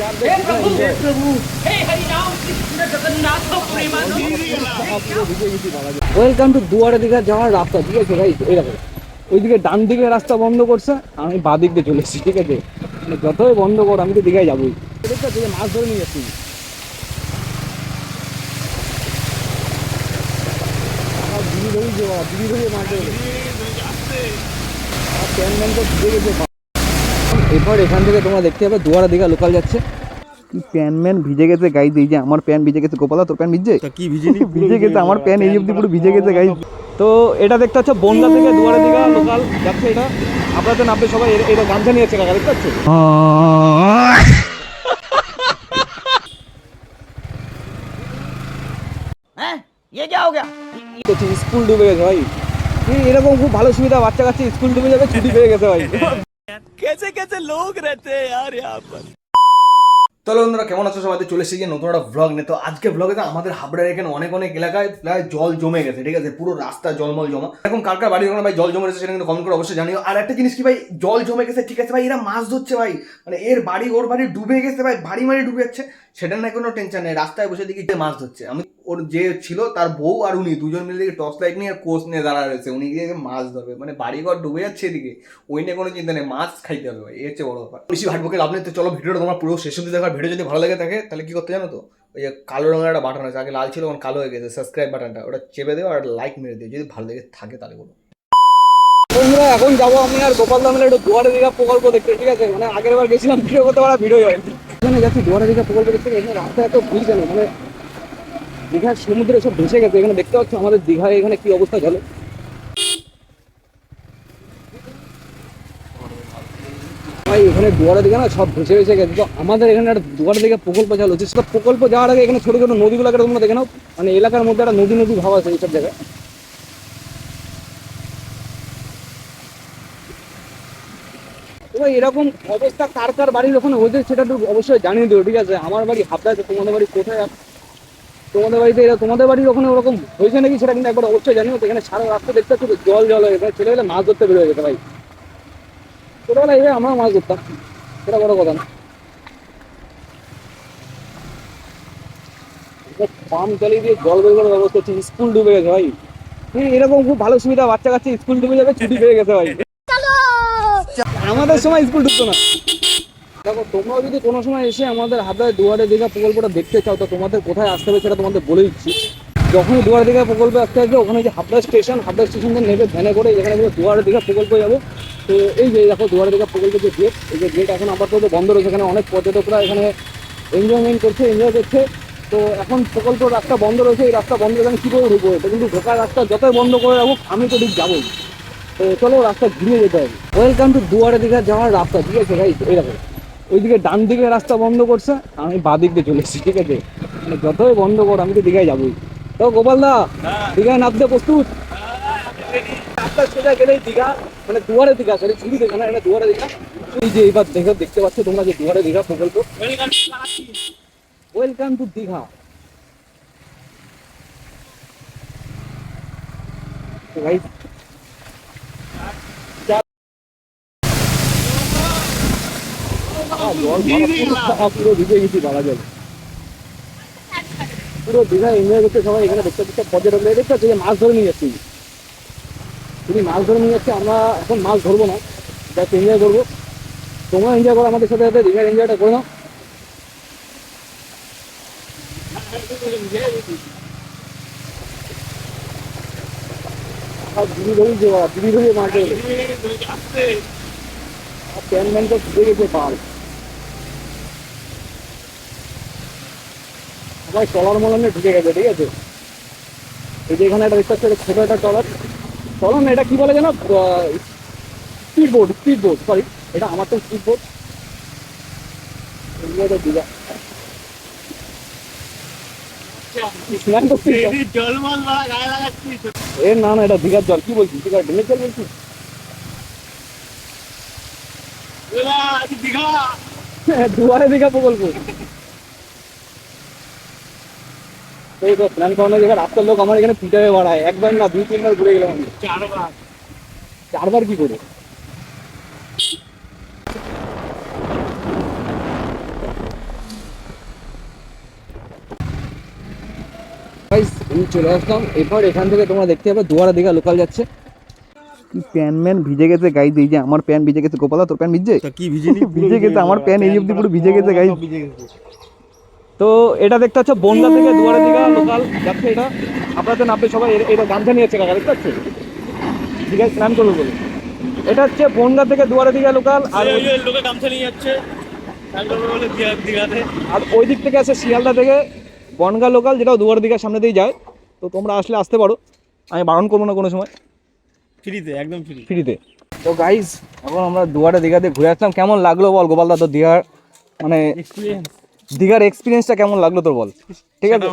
हे प्रभु हे प्रभु हे हरि राम कृष्ण जगन्नाथ प्रेमानंद ওয়েলকাম টু দুয়ারে দিঘা যাওয়ার রাস্তা ঠিক আছে ভাই এই দেখো ওইদিকে ডান দিকে রাস্তা বন্ধ করছে আমি বাঁ দিক দিয়ে চলে এসেছি ঠিক আছে মানে যতই বন্ধ কর আমি তো দিঘায় যাবোই দেখতে পাচ্ছি যে মাছ ধরে নিয়ে যাচ্ছি আমার দিদি ধরি যে বাবা, দিদি ধরে মাছ ধরে আমার প্যান ম্যান তো ভিজে গেছে তারপর এখান থেকে তোমরা দেখতে পাবে দুয়ারা দিঘা লোকাল যাচ্ছে। কি প্যান ম্যান ভিজে গেছে গাই এই যে আমার প্যান ভিজে গেছে গোপালা তোর প্যান ভিজে কি ভিজে ভিজে গেছে আমার প্যান এই অব্দি পুরো ভিজে গেছে গাই তো এটা দেখতে পাচ্ছ বনগা থেকে দুয়ারা দিঘা লোকাল যাচ্ছে এটা। আপনারা তো নামবে সবাই এটা গামছা নিয়ে যাচ্ছে কাকা দেখতে স্কুল ডুবে গেছে ভাই। এরকম খুব ভালো সুবিধা বাচ্চা কাচ্চা স্কুল ডুবে যাবে ছুটি পেয়ে গেছে ভাই। कैसे कैसे लोग रहते हैं यार यहाँ पर তাহলে বন্ধুরা কেমন আছো সবাই চলে এসেছি নতুন একটা ব্লগ নিয়ে তো আজকে ব্লগে তো আমাদের হাবড়ার এখানে অনেক অনেক এলাকায় প্রায় জল জমে গেছে ঠিক আছে পুরো রাস্তা জলমল জমা এখন কার কার বাড়ির ওখানে ভাই জল জমে গেছে সেটা কিন্তু কমেন্ট করে অবশ্যই জানিও আর একটা জিনিস কি ভাই জল জমে গেছে ঠিক আছে ভাই এরা মাছ ধরছে ভাই মানে এর বাড়ি ওর বাড়ি ডুবে গেছে ভাই বাড়ি মারি ডুবে যাচ্ছে সেটা না কোনো টেনশন নেই রাস্তায় বসে দেখি যে মাছ ধরছে আমি ওর যে ছিল তার বউ আর উনি দুজন মিলে টর্চ লাইট নিয়ে কোচ নিয়ে দাঁড়া রয়েছে। উনি গিয়ে মাছ ধরবে। মানে বাড়ি ঘর ডুবে যাচ্ছে এদিকে। ওই নিয়ে কোনো চিন্তা নেই, মাছ খাইতে হবে ভাই। এর চেয়ে বড় ব্যাপার। বেশি ভাটবকে লাভ তো চলো ভিডিওটা তোমার পুরো শেষ অব্দি দেখার ভিডিও যদি ভালো লাগে থাকে, তাহলে কি করতে জানো তো? ওই যে কালো রঙের একটা বাটন আছে। আগে লাল ছিল, এখন কালো হয়ে গেছে। সাবস্ক্রাইব বাটনটা ওটা চেপে দেও আর লাইক মেরে দিও। যদি ভালো লেগে থাকে তাহলে বলো। বন্ধুরা, এখন যাব আমি আর গোপাল দামের একটু দুয়ারে দিঘা প্রকল্প দেখতে, ঠিক আছে? মানে আগের বার গেছিলাম, ভিডিও করতে পারা ভিডিও হয়। এখানে যাচ্ছি দুয়ারে দিঘা প্রকল্প দেখতে। এখানে রাস্তা এত ভিড় কেন? মানে দীঘার সমুদ্রে সব ভেসে গেছে। এখানে দেখতে পাচ্ছ আমাদের দীঘায় এখানে কি অবস্থা ভাই, এখানে দুয়ারে দিকে না সব ভেসে ভেসে গেছে। তো আমাদের এখানে একটা দুয়ারে দিকে প্রকল্প চালু হচ্ছে। সেটা প্রকল্প যাওয়ার আগে এখানে ছোট ছোট নদীগুলোকে তোমরা দেখে নাও। মানে এলাকার মধ্যে একটা নদী নদী ভাব আছে এইসব জায়গায়। এরকম অবস্থা কার কার বাড়ির ওখানে হয়েছে সেটা তো অবশ্যই জানিয়ে দেবো ঠিক আছে? আমার বাড়ি হাবড়াতে, তোমাদের বাড়ি কোথায়? তোমাদের বাড়িতে এরা তোমাদের বাড়ির ওখানে ওরকম হয়েছে নাকি? সেটা কিন্তু একবার অবশ্যই জানিও। তো এখানে সারা রাস্তা দেখতে পাচ্ছি জল জল হয়ে গেছে। ছেলেবেলা মাছ ধরতে বেরোয় যেতে ভাই। ছোটবেলায় এভাবে আমরা মাছ ধরতাম। সেটা বড় কথা না। পাম্প চালিয়ে দিয়ে জল বের করার ব্যবস্থা হচ্ছে স্কুল ডুবে গেছে ভাই। এই এরকম খুব ভালো সুবিধা বাচ্চা কাচ্চা স্কুল ডুবে যাবে ছুটি পেয়ে গেছে ভাই। আমাদের সময় স্কুল ঢুকতো না। দেখো, তোমরাও যদি কোনো সময় এসে আমাদের হাবড়ায় দুয়ারে দীঘা প্রকল্পটা দেখতে চাও, তো তোমাদের কোথায় আসতে হবে সেটা তোমাদের বলে দিচ্ছি। যখনই দুয়ারে দীঘা প্রকল্পে আসতে আসবে, ওখানে যে হাবড়া স্টেশন হাবড়া স্টেশন থেকে নেবে, ভ্যানে করে এখানে বলে দুয়ারে দীঘা প্রকল্পে যাব। তো এই যে দেখো, দুয়ারে দীঘা প্রকল্পের যে গেট এই যে গেট এখন আপাতত বন্ধ রয়েছে, এখানে অনেক পর্যটকরা এখানে এনজয়মেন্ট করছে এনজয় করছে। তো এখন প্রকল্প রাস্তা বন্ধ রয়েছে, এই রাস্তা বন্ধ রয়েছে আমি কী করে ঢুকবো? এটা কিন্তু ঢোকার রাস্তা যতই বন্ধ করে রাখুক, আমি তো ঠিক যাবোই। তো চলো রাস্তা ঘুরিয়ে যেতে হবে। ওয়েলকাম টু দুয়ারে দীঘা যাওয়ার রাস্তা, ঠিক আছে ভাই দেখো। ওইদিকে ডান দিকে রাস্তা বন্ধ করছে, আমি বাঁ দিক দিয়ে চলে ঠিক আছে? মানে যতই বন্ধ কর, আমি তো দীঘায় যাবোই। তো গোপাল দা, দীঘায় নামতে প্রস্তুত? রাস্তা সোজা গেলেই দীঘা মানে দুয়ারে দীঘা সরি ছুটি দীঘা না, এটা দুয়ারে দীঘা। এই যে এবার দেখো, দেখতে পাচ্ছ তোমরা যে দুয়ারে দীঘা প্রকল্প। Welcome to Digha. তো পুরো- ভিজে গেছি বাবা জল। পুরো দীঘা এনজয় করতে সবাই এখানে দেখতে দেখতে পর্যটকরা দেখতে পাচ্ছি মাছ ধরে নিয়ে যাচ্ছি। তুমি মাছ ধরে নিয়ে যাচ্ছে আমরা এখন মাছ ধরবো না জাস্ট এনজয় করব। তোমরা এনজয় করো আমাদের সাথে সাথে দীঘার এনজয়টা করে নাও। আর দিদি ধরি যে দিদি ধরে মাছ ধরে আর প্যান ম্যান তো ভিজে গেছে পাল সবাই টলার মলনে ঢুকে গেছে ঠিক আছে? এই যে এখানে একটা দেখতে পাচ্ছি ছোট একটা টলার টলার না এটা কি বলে যেন? Speed board speed board sorry এটা আমার তো স্পিড বোর্ড দীঘা এ না না এটা দীঘার জল কি বলছিস? দীঘার ডেমের জল বলছিস? হ্যাঁ, দুয়ারে দীঘা প্রকল্প। এই তো করানো এবার রাস্তার লোক আমার এখানে পিটাবে বাড়ায়। একবার না দুই তিনবার ঘুরে গেলাম চারবার। চারবার কি করে? চলে আসলাম। এরপর এখান থেকে তোমরা দেখতে পাবে দুয়ারা দিঘা লোকাল যাচ্ছে। প্যান ম্যান ভিজে গেছে গাই দিই যে আমার প্যান ভিজে গেছে গোপালা তোর প্যান ভিজে কি ভিজে ভিজে গেছে আমার প্যান এই অবধি পুরো ভিজে গেছে গাই ভিজে গেছে। তো এটা দেখতে হচ্ছে বনগা থেকে দুয়ারা দিঘা লোকাল যাচ্ছে এটা। আপনারা তো নামবে সবাই এটা গামছা নিয়ে যাচ্ছে কাকা দেখতে পাচ্ছেন দীঘায় স্নান করবে বলে এটা হচ্ছে বনগা থেকে দুয়ারা দিঘা লোকাল আর লোকে গামছা নিয়ে যাচ্ছে আর ওই দিক থেকে আছে শিয়ালদা থেকে বনগা লোকাল যেটাও দুয়ার দিঘার সামনে দিয়ে যায়। তো তোমরা আসলে আসতে পারো। আমি বারণ করব না কোনো সময়। ফ্রিতে একদম ফ্রি। ফ্রিতে। তো গাইজ এখন আমরা দুয়ারে দীঘাতে ঘুরে আসলাম। কেমন লাগল বল গোপালদা তোর দীঘার? মানে এক্সপিরিয়েন্স দীঘার এক্সপিরিয়েন্সটা কেমন লাগল তোর বল? ঠিক আছে?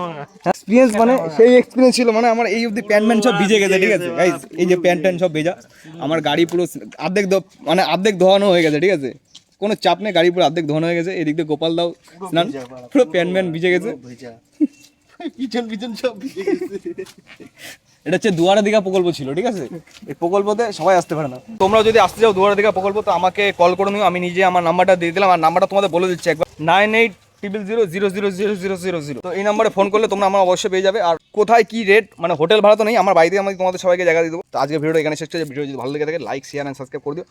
এক্সপিরিয়েন্স মানে সেই এক্সপিরিয়েন্স ছিল মানে আমার এই অবধি প্যান্ট ম্যান সব ভিজে গেছে ঠিক আছে? গাইজ এই যে প্যান্ট ট্যান্ট সব ভেজা আমার গাড়ি পুরো অর্ধেক ধো- মানে অর্ধেক ধোয়ানো হয়ে গেছে ঠিক আছে? কোনো চাপ নেই গাড়ি পুরো অর্ধেক ধোয়ানো হয়ে গেছে এদিক দিয়ে গোপাল দাও স্নান পুরো প্যান্ট ম্যান ভিজে। গেছে। পিছন পিছন সব এটা হচ্ছে দুয়ারা দিঘা প্রকল্প ছিল ঠিক আছে? এই প্রকল্পতে সবাই আসতে পারে না। তোমরা যদি আসতে চাও দুয়ারা দিঘা প্রকল্প তো আমাকে কল করে নিও আমি নিজে আমার নাম্বারটা দিয়ে দিলাম আর নাম্বারটা তোমাদের বলে দিচ্ছি একবার। Nine eight triple zero zero zero zero zero zero zero তো এই নাম্বারে ফোন করলে তোমরা আমার অবশ্যই পেয়ে যাবে। আর কোথায় কি রেট মানে হোটেল ভাড়া তো নেই, আমার বাড়িতে আমি তোমাদের সবাইকে জায়গা দিয়ে দেবো। তো আজকে ভিডিও এখানে শেষ করে ভিডিও যদি ভালো লেগে থাকে লাইক শেয়ার অ্যান্ড সাবস্ক্রাইব করে দিও।